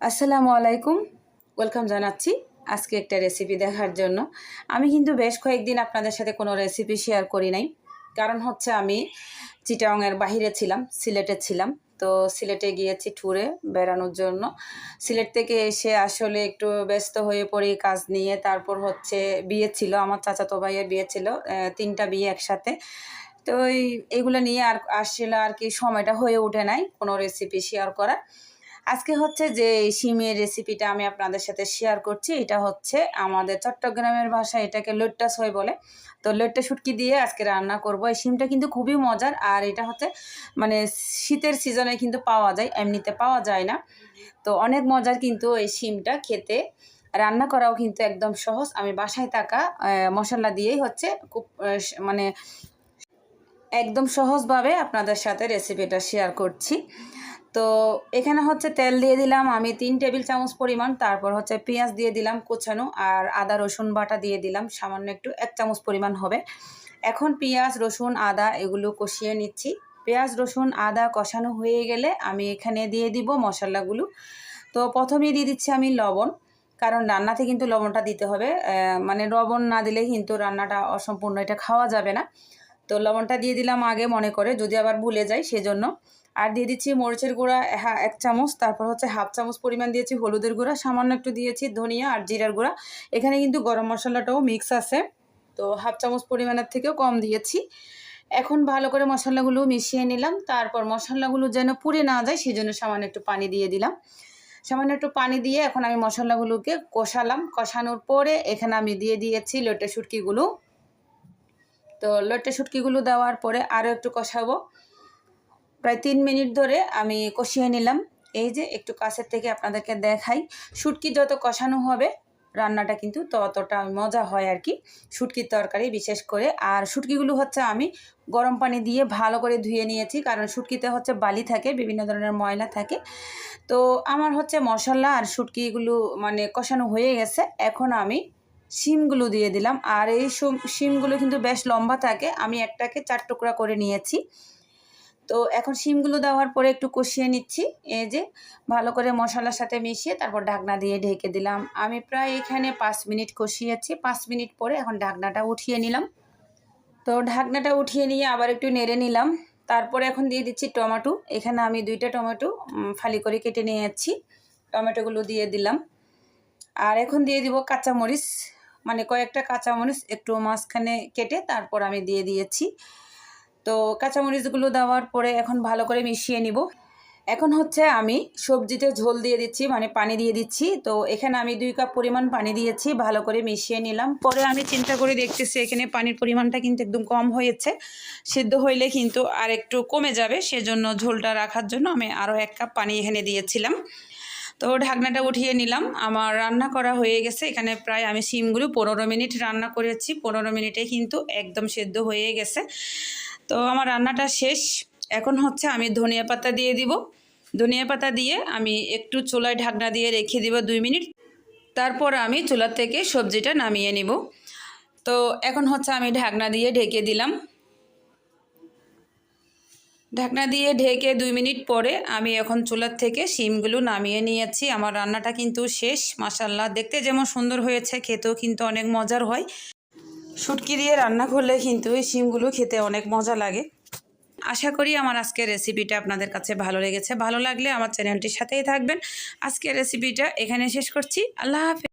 আসসালামু আলাইকুম। ওয়েলকাম জানাচ্ছি আজকে একটা রেসিপি দেখার জন্য। আমি কিন্তু বেশ কয়েকদিন আপনাদের সাথে কোনো রেসিপি শেয়ার করি নাই। কারণ হচ্ছে আমি চিটাংয়ের বাহিরে ছিলাম, সিলেটে ছিলাম। তো সিলেটে গিয়েছি ট্যুরে বেড়ানোর জন্য। সিলেট থেকে এসে আসলে একটু ব্যস্ত হয়ে পড়ি কাজ নিয়ে। তারপর হচ্ছে বিয়ে ছিল, আমার চাচাতো ভাইয়ের বিয়ে ছিল তিনটা বিয়ে একসাথে। তো এই, এগুলো নিয়ে আর আসছিল আর কি সময়টা হয়ে ওঠে নাই কোনো রেসিপি শেয়ার করার। আজকে হচ্ছে যে শিমের রেসিপিটা আমি আপনাদের সাথে শেয়ার করছি, এটা হচ্ছে আমাদের চট্টগ্রামের ভাষায় এটাকে লট্টা সই বলে। তো লট্টা শুটকি দিয়ে আজকে রান্না করব। এই শিমটা কিন্তু খুবই মজার, আর এটা হচ্ছে মানে শীতের সিজনে কিন্তু পাওয়া যায়, এমনিতে পাওয়া যায় না। তো অনেক মজার কিন্তু এই শিমটা খেতে। রান্না করাও কিন্তু একদম সহজ। আমি বাসায় থাকা মশলা দিয়েই হচ্ছে খুব মানে একদম সহজভাবে আপনাদের সাথে রেসিপিটা শেয়ার করছি। তো এখানে হচ্ছে তেল দিয়ে দিলাম, আমি তিন টেবিল চামচ পরিমাণ, তারপর হচ্ছে পেঁয়াজ দিয়ে দিলাম কোচানো, আর আদা, রসুন বাটা দিয়ে দিলাম, সামান্য একটু এক চামচ পরিমাণ হবে। এখন পেঁয়াজ, রসুন, আদা এগুলো কষিয়ে নিচ্ছি। পেঁয়াজ, রসুন, আদা কষানো হয়ে গেলে আমি এখানে দিয়ে দিব মশলাগুলো। তো প্রথমেই দিয়ে দিচ্ছি আমি লবণ, কারণ রান্নাতে কিন্তু লবণটা দিতে হবে মানে লবণ না দিলে কিন্তু রান্নাটা অসম্পূর্ণ, এটা খাওয়া যাবে না। তো লবণটা দিয়ে দিলাম আগে মনে করে, যদি আবার ভুলে যাই সেজন্য। আর দিয়ে দিচ্ছি মরিচের গুঁড়া হ্যাঁ এক চামচ, তারপর হচ্ছে হাফ চামচ পরিমাণ দিয়েছি হলুদের গুঁড়া, সামান্য একটু দিয়েছি ধনিয়া আর জিরার গুঁড়া। এখানে কিন্তু গরম মশলাটাও মিক্স আছে, তো হাফ চামচ পরিমাণের থেকেও কম দিয়েছি। এখন ভালো করে মশলাগুলো মিশিয়ে নিলাম, তারপর মশলাগুলো যেন পুড়ে না যায় সেই জন্য সামান্য একটু পানি দিয়ে দিলাম। সামান্য একটু পানি দিয়ে এখন আমি মশলাগুলোকে কষালাম। কষানোর পরে এখানে আমি দিয়ে দিয়েছি লোটে শুটকিগুলো। তো লোটে শুটকিগুলো দেওয়ার পরে আরও একটু কষাবো। প্রায় তিন মিনিট ধরে আমি কষিয়ে নিলাম। এই যে একটু কাছের থেকে আপনাদেরকে দেখাই, শুটকি যত কষানো হবে রান্নাটা কিন্তু ততটা মজা হয় আর কি। শুটকির তরকারি বিশেষ করে। আর শুটকিগুলো হচ্ছে আমি গরম পানি দিয়ে ভালো করে ধুয়ে নিয়েছি, কারণ শুটকিতে হচ্ছে বালি থাকে, বিভিন্ন ধরনের ময়লা থাকে। তো আমার হচ্ছে মশলা আর শুটকিগুলো মানে কষানো হয়ে গেছে। এখন আমি শিমগুলো দিয়ে দিলাম। আর এই শিম- শিমগুলো কিন্তু বেশ লম্বা থাকে। আমি একটাকে চার টুকরা করে নিয়েছি। তো এখন শিমগুলো দেওয়ার পরে একটু কষিয়ে নিচ্ছি। এই যে ভালো করে মশলার সাথে মিশিয়ে তারপর ঢাকনা দিয়ে ঢেকে দিলাম। আমি প্রায় এখানে পাঁচ মিনিট কষিয়েছি। পাঁচ মিনিট পরে এখন ঢাকনাটা উঠিয়ে নিলাম। তো ঢাকনাটা উঠিয়ে নিয়ে আবার একটু নেড়ে নিলাম। তারপরে এখন দিয়ে দিচ্ছি টমেটো। এখানে আমি দুইটা টমেটো ফালি করে কেটে নিয়ে যাচ্ছি টমেটোগুলো দিয়ে দিলাম। আর এখন দিয়ে দিব কাঁচামরিচ। মানে কয়েকটা কাঁচামরিচ একটু মাঝখানে কেটে তারপর আমি দিয়ে দিয়েছি। তো কাঁচামরিচগুলো দেওয়ার পরে এখন ভালো করে মিশিয়ে নিব। এখন হচ্ছে আমি সবজিতে ঝোল দিয়ে দিচ্ছি মানে পানি দিয়ে দিচ্ছি। তো এখানে আমি দুই কাপ পরিমাণ পানি দিয়েছি, ভালো করে মিশিয়ে নিলাম। পরে আমি চিন্তা করে দেখতেছি এখানে পানির পরিমাণটা কিন্তু একদম কম হয়েছে। সিদ্ধ হইলে কিন্তু আর একটু কমে যাবে, সেজন্য ঝোলটা রাখার জন্য আমি আরও এক কাপ পানি এখানে দিয়েছিলাম। তো ঢাকনাটা উঠিয়ে নিলাম। আমার রান্না করা হয়ে গেছে। এখানে প্রায় আমি শিমগুলো পনেরো মিনিট রান্না করেছি। পনেরো মিনিটে কিন্তু একদম সেদ্ধ হয়ে গেছে। তো আমার রান্নাটা শেষ। এখন হচ্ছে আমি ধনিয়া পাতা দিয়ে দিব। ধনিয়া পাতা দিয়ে আমি একটু চুলায় ঢাকনা দিয়ে রেখে দিব দুই মিনিট। তারপর আমি চুলার থেকে সবজিটা নামিয়ে নিব। তো এখন হচ্ছে আমি ঢাকনা দিয়ে ঢেকে দিলাম। ঢাকনা দিয়ে ঢেকে দুই মিনিট পরে আমি এখন চুলার থেকে শিমগুলো নামিয়ে নিয়েছি। আমার রান্নাটা কিন্তু শেষ মাসাল্লাহ দেখতে যেমন সুন্দর হয়েছে, খেতেও কিন্তু অনেক মজার হয়। শুটকি দিয়ে রান্না করলে কিন্তু এই শিমগুলো খেতে অনেক মজা লাগে। আশা করি আমার আজকের রেসিপিটা আপনাদের কাছে ভালো লেগেছে। ভালো লাগলে আমার চ্যানেলটির সাথেই থাকবেন। আজকের রেসিপিটা এখানে শেষ করছি। আল্লাহ হাফেজ।